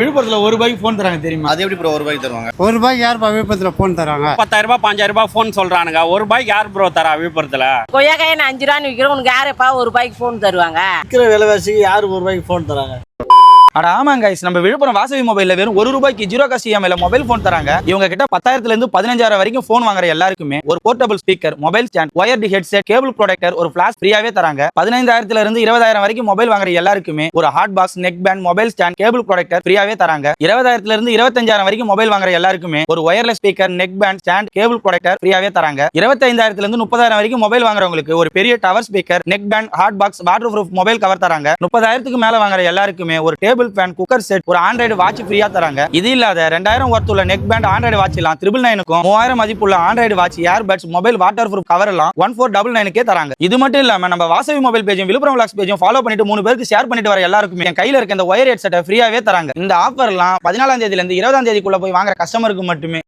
விழுப்புரத்துல ஒரு ரூபாய்க்கு ஃபோன் தராங்க தெரியுமா? அது எப்படி ப்ரோ ஒரு ரூபாய்க்கு தருவாங்க? ஒரு ரூபாய்க்கு யார் விழுப்புரத்தில் ஃபோன் தராங்க? பத்தாயிரம் ரூபாய் பாஞ்சாயிரம் ரூபாய் ஃபோன் சொல்றானுங்க. ஒரு ரூபாய்க்கு யார் ப்ரோ தரா விழுப்புரத்துல? கொய்யாக்காயை நான் அஞ்சு ரூபான்னு விற்கிறேன் உனக்கு யாருப்பா ஒரு ரூபாய்க்கு ஃபோன் தருவாங்க? விற்கிற விலைவாசிக்கு யார் ஒரு ரூபாய்க்கு ஃபோன் தராங்க? அட ஆமாங்க கைஸ் நம்ம விழுப்புரம் வாசவி மொபைல்ல வெறும் ஒரு ரூபாய்க்கு ஜீரோ காஸ்ட் இஎம்ஐல மொபைல் ஃபோன் தராங்க. இவங்க கிட்ட பத்தாயிரத்துல இருந்து பதினஞ்சாயிரம் வரைக்கும் ஃபோன் வாங்குற எல்லாருக்குமே ஒரு portable speaker mobile stand wired headset cable protector ஒரு ஃபிளாஷ் ஃப்ரீயாவே தராங்க. பதினைந்தாயிரத்துல இருந்து இருபதாயிரம் வரைக்கும் மொபைல் வாங்குற எல்லாருக்குமே ஒரு hot box neck band mobile stand cable protector ஃப்ரீயாவே தராங்க. இருபதாயிரத்துல இருந்து இருபத்தஞ்சாயிரம் வரைக்கும் மொபைல் வாங்குற எல்லாருக்குமே ஒரு wireless speaker neck band stand cable protector ஃப்ரீயாவே தராங்க. இருபத்தைந்தாயிரத்துல இருந்து முப்பதாயிரம் வரைக்கும் மொபைல் வாங்குறவங்களுக்கு ஒரு பெரிய tower speaker neck band hot box waterproof mobile cover தராங்க. முப்பதாயிரத்துக்கு மேல வாங்குற எல்லாருக்குமே ஒரு டேபிள் ஃபேன் குக்கர் செட் ஒரு ஆண்ட்ராய்டு வாட்ச் ஃப்ரீயா தராங்க. இது இல்லாத ரெண்டாயிரம் ஒர்த் உள்ள நெக் பேண்ட் ஆண்ட்ராய்டு வாட்ச் எல்லாம் த்ரிபிள் நைனுக்கும் மூவாயிரம் மதிப்புள்ள Android watch earbuds mobile water proof cover எல்லாம் ஒன் ஃபோர் டபுள் நைனுக்கே தராங்க. இது மட்டும் இல்லாம நம்ம வாசவி மொபைல் பேஜும் விழுப்புரம் விளாக்ஸ் பேஜும் ஃபாலோ பண்ணிட்டு மூணு பேருக்கு ஷேர் பண்ணிட்டு வர எல்லாருக்குமே என் கையில இருக்க இந்த ஒயர் ஹெட்செட்டை ஃப்ரீயாவே தராங்க. இந்த ஆஃபர்லாம் பதினாலாம் தேதியில இருந்து இருபதாம் தேதிக்குள்ள போய் வாங்குற கஸ்டமருக்கு மட்டுமே.